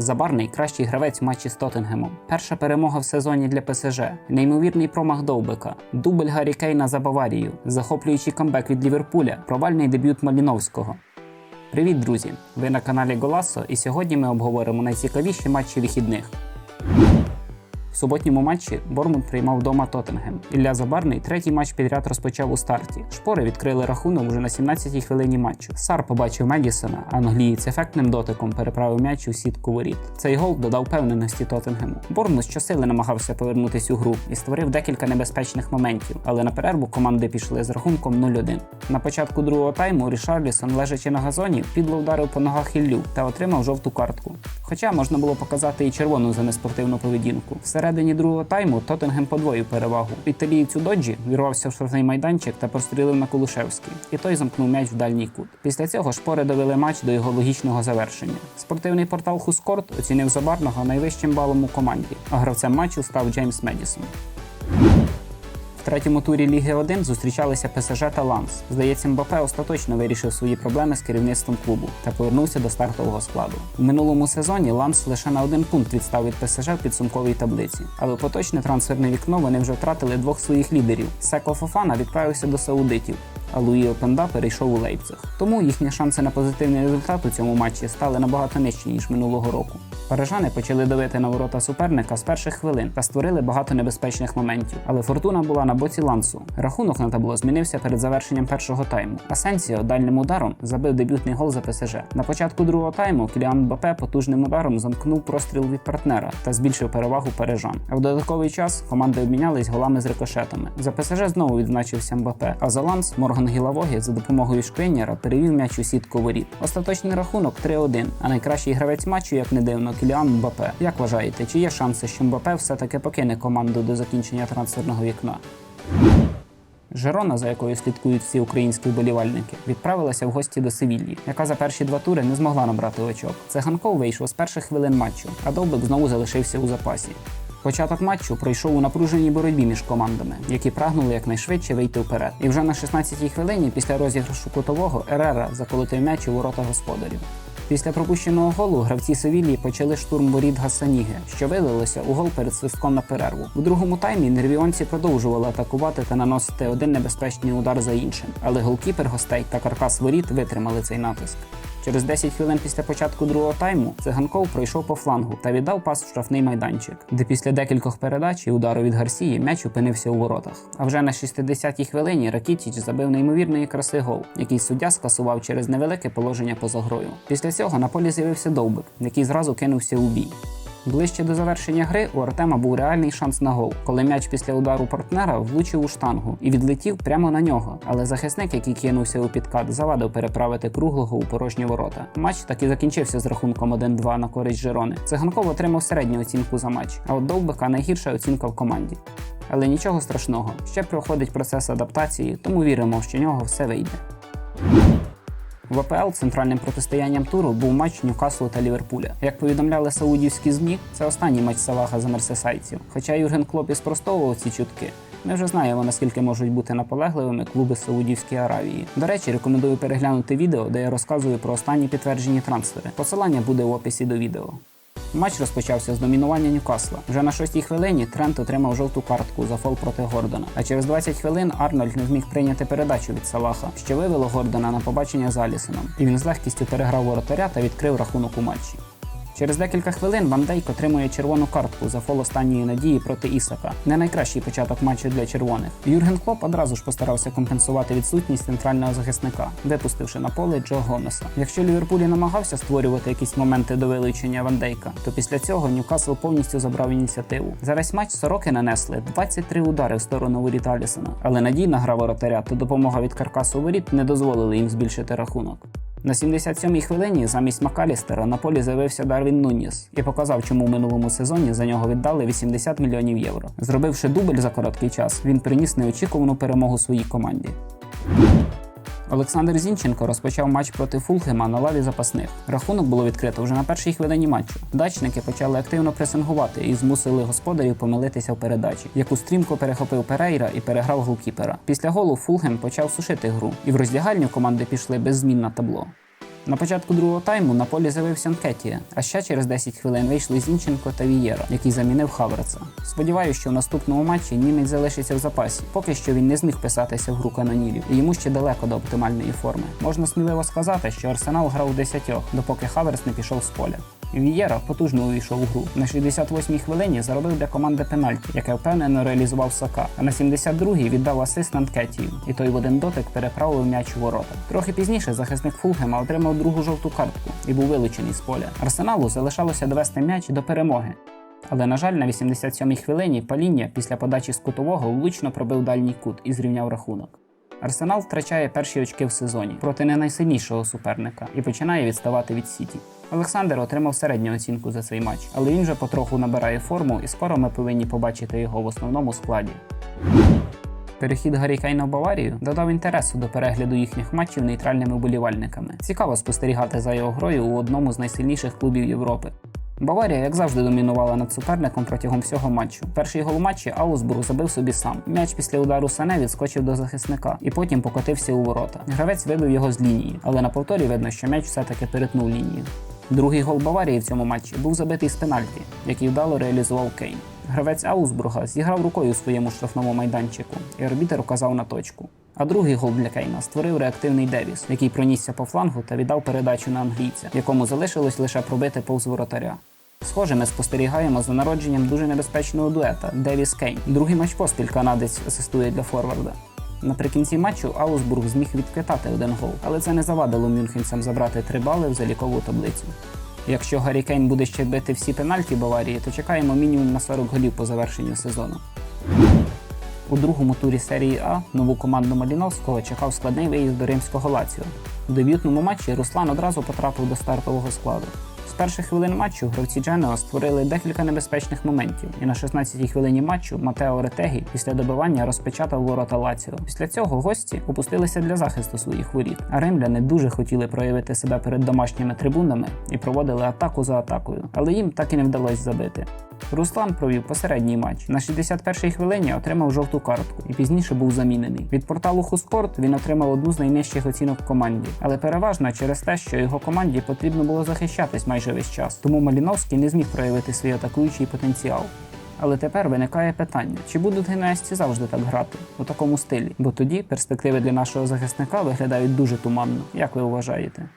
Забарний найкращий гравець в матчі з Тоттенгемом. Перша перемога в сезоні для ПСЖ. Неймовірний промах Довбика. Дубль Гаррі Кейна за Баварію. Захоплюючий камбек від Ліверпуля. Провальний дебют Маліновського. Привіт, друзі! Ви на каналі Голасо, і сьогодні ми обговоримо найцікавіші матчі вихідних. Суботньому матчі Бормут приймав вдома Тоттенгем. Ілля Забарний третій матч підряд розпочав у старті. Шпори відкрили рахунок вже на 17-й хвилині матчу. Сар побачив Медісона, англієць ефектним дотиком переправив м'яч у сітку воріт. Цей гол додав певненості Тоттенгему. Бормут щосили намагався повернутися у гру і створив декілька небезпечних моментів, але на перерву команди пішли з рахунком 0-1. На початку другого тайму Рішарлісон, лежачи на газоні, підло вдарив по ногах Іллю та отримав жовту картку. Хоча можна було показати і червону за неспортивну поведінку. Всередині другого тайму Тоттенгем подвоїв перевагу. Італієць у доджі вірвався в штрафний майданчик та прострілив на Кулушевський, і той замкнув м'яч в дальній кут. Після цього шпори довели матч до його логічного завершення. Спортивний портал Хускорт оцінив Забарного найвищим балом у команді, а гравцем матчу став Джеймс Медісон. Третьому турі Ліги 1 зустрічалися ПСЖ та Ланс. Здається, Мбапе остаточно вирішив свої проблеми з керівництвом клубу та повернувся до стартового складу. У минулому сезоні Ланс лише на один пункт відстав від ПСЖ в підсумковій таблиці. Але поточне трансферне вікно вони вже втратили двох своїх лідерів. Секо Фофана відправився до саудитів. А Луї Опенда перейшов у Лейпциг. Тому їхні шанси на позитивний результат у цьому матчі стали набагато нижчі ніж минулого року. Парижани почали давити на ворота суперника з перших хвилин та створили багато небезпечних моментів. Але фортуна була на боці лансу. Рахунок на табло змінився перед завершенням першого тайму. Асенсіо дальнім ударом забив дебютний гол за ПСЖ. На початку другого тайму Кіліан Мбапе потужним ударом замкнув простріл від партнера та збільшив перевагу парижан. А в додатковий час команди обмінялись голами з рикошетами. За ПСЖ знову відзначився Мбапе, а за ланс Морган Гілавогі за допомогою Шкринєра перевів м'яч у сітку воріт. Остаточний рахунок 3-1, а найкращий гравець матчу, як не дивно, Кіліан Мбапе. Як вважаєте, чи є шанси, що Мбапе все-таки покине команду до закінчення трансферного вікна? Жерона, за якою слідкують всі українські вболівальники, відправилася в гості до Севільї, яка за перші два тури не змогла набрати очок. Циганков вийшов з перших хвилин матчу, а Довбик знову залишився у запасі. Початок матчу пройшов у напруженій боротьбі між командами, які прагнули якнайшвидше вийти вперед. І вже на 16-й хвилині після розіграшу кутового Ерера заколотив м'яч у ворота господарів. Після пропущеного голу гравці Севілії почали штурм воріт Гасаніги, що вилилося у гол перед свистком на перерву. У другому таймі нервіонці продовжували атакувати та наносити один небезпечний удар за іншим, але голкіпер гостей та каркас воріт витримали цей натиск. Через 10 хвилин після початку другого тайму циганков пройшов по флангу та віддав пас в штрафний майданчик, де після декількох передач і удару від Гарсії м'яч опинився у воротах. А вже на 60-й хвилині Ракітіч забив неймовірної краси гол, який суддя скасував через невелике положення поза грою. Після цього на полі з'явився Довбик, який зразу кинувся у бій. Ближче до завершення гри у Артема був реальний шанс на гол, коли м'яч після удару партнера влучив у штангу і відлетів прямо на нього. Але захисник, який кинувся у підкат, завадив переправити круглого у порожні ворота. Матч так і закінчився з рахунком 1-2 на користь Жерони. Циганков отримав середню оцінку за матч, а от Довбика найгірша оцінка в команді. Але нічого страшного, ще проходить процес адаптації, тому віримо, що в нього все вийде. В АПЛ центральним протистоянням туру був матч Ньюкаслу та Ліверпуля. Як повідомляли саудівські змі, це останній матч Салаха за мерсесайців. Хоча Юрген Клоп і спростовував ці чутки. Ми вже знаємо, наскільки можуть бути наполегливими клуби Саудівської Аравії. До речі, рекомендую переглянути відео, де я розказую про останні підтверджені трансфери. Посилання буде в описі до відео. Матч розпочався з домінування Ньюкасла. Вже на шостій хвилині Трент отримав жовту картку за фол проти Гордона. А через 20 хвилин Арнольд не зміг прийняти передачу від Салаха, що вивело Гордона на побачення з Алісоном. І він з легкістю переграв воротаря та відкрив рахунок у матчі. Через декілька хвилин Ван Дейк отримує червону картку за фол останньої надії проти Ісака. Не найкращий початок матчу для червоних. Юрген Клоп одразу ж постарався компенсувати відсутність центрального захисника, випустивши на поле Джо Гомеса. Якщо Ліверпуль і намагався створювати якісь моменти до вилучення Ван Дейка, то після цього Ньюкасл повністю забрав ініціативу. За весь матч сороки нанесли 23 удари в сторону воріт Алісона, але надійна гра воротаря та допомога від каркасу воріт не дозволили їм збільшити рахунок. На 77-й хвилині замість Макалістера на полі з'явився Дарвін Нуніс і показав, чому в минулому сезоні за нього віддали 80 мільйонів євро. Зробивши дубль за короткий час, він приніс неочікувану перемогу своїй команді. Олександр Зінченко розпочав матч проти Фулхема на лаві запасних. Рахунок було відкрито вже на першій хвилині матчу. Дачники почали активно пресингувати і змусили господарів помилитися в передачі, яку стрімко перехопив Перейра і переграв голкіпера. Після голу Фулхем почав сушити гру, і в роздягальню команди пішли без змін на табло. На початку другого тайму на полі з'явився Нкетія, а ще через 10 хвилин вийшли Зінченко та Вієра, який замінив Хаверца. Сподіваюся, що в наступному матчі німець залишиться в запасі. Поки що він не зміг писатися в гру канонірів, і йому ще далеко до оптимальної форми. Можна сміливо сказати, що Арсенал грав у десятьох, допоки Хаверс не пішов з поля. Вієра потужно увійшов у гру. На 68-й хвилині заробив для команди пенальті, яке впевнено реалізував Сака. А на 72-й віддав асист Нанкетію, і той в один дотик переправив м'яч у ворота. Трохи пізніше захисник Фулгема отримав другу жовту картку і був вилучений з поля. Арсеналу залишалося довести м'яч до перемоги. Але, на жаль, на 87-й хвилині Паління після подачі з кутового влучно пробив дальній кут і зрівняв рахунок. Арсенал втрачає перші очки в сезоні проти не найсильнішого суперника і починає відставати від Сіті. Олександр отримав середню оцінку за цей матч, але він вже потроху набирає форму, і скоро ми повинні побачити його в основному складі. Перехід Гаррі Кейна в Баварію додав інтересу до перегляду їхніх матчів нейтральними вболівальниками. Цікаво спостерігати за його грою у одному з найсильніших клубів Європи. Баварія, як завжди, домінувала над суперником протягом всього матчу. Перший гол матчі Аусбург забив собі сам. М'яч після удару Сане відскочив до захисника і потім покотився у ворота. Гравець вибив його з лінії, але на повторі видно, що м'яч все-таки перетнув лінію. Другий гол Баварії в цьому матчі був забитий з пенальті, який вдало реалізував Кейн. Гравець Аусбурга зіграв рукою у своєму штрафному майданчику, і арбітер указав на точку. А другий гол для Кейна створив реактивний Девіс, який пронісся по флангу та віддав передачу на англійця, якому залишилось лише пробити повз воротаря. Схоже, ми спостерігаємо за народженням дуже небезпечного дуета Девіс Кейн. Другий матч поспіль канадець асистує для форварда. Наприкінці матчу Аусбург зміг відквитати один гол, але це не завадило мюнхенцям забрати три бали в залікову таблицю. Якщо Гаррі Кейн буде ще бити всі пенальті Баварії, то чекаємо мінімум на 40 голів по завершенню сезону. У другому турі серії А нову команду Маліновського чекав складний виїзд до римського Лаціо. У дебютному матчі Руслан одразу потрапив до стартового складу. З перших хвилин матчу гравці Дженео створили декілька небезпечних моментів, і на 16-й хвилині матчу Матео Ретегі після добивання розпечатав ворота Лаціо. Після цього гості опустилися для захисту своїх воріт, а римляни дуже хотіли проявити себе перед домашніми трибунами і проводили атаку за атакою, але їм так і не вдалося забити. Руслан провів посередній матч. На 61-й хвилині отримав жовту картку і пізніше був замінений. Від порталу Хуспорт він отримав одну з найнижчих оцінок в команді, але переважно через те, що його команді потрібно було захищатись майже весь час. Тому Маліновський не зміг проявити свій атакуючий потенціал. Але тепер виникає питання: чи будуть генеасці завжди так грати у такому стилі? Бо тоді перспективи для нашого захисника виглядають дуже туманно. Як ви вважаєте?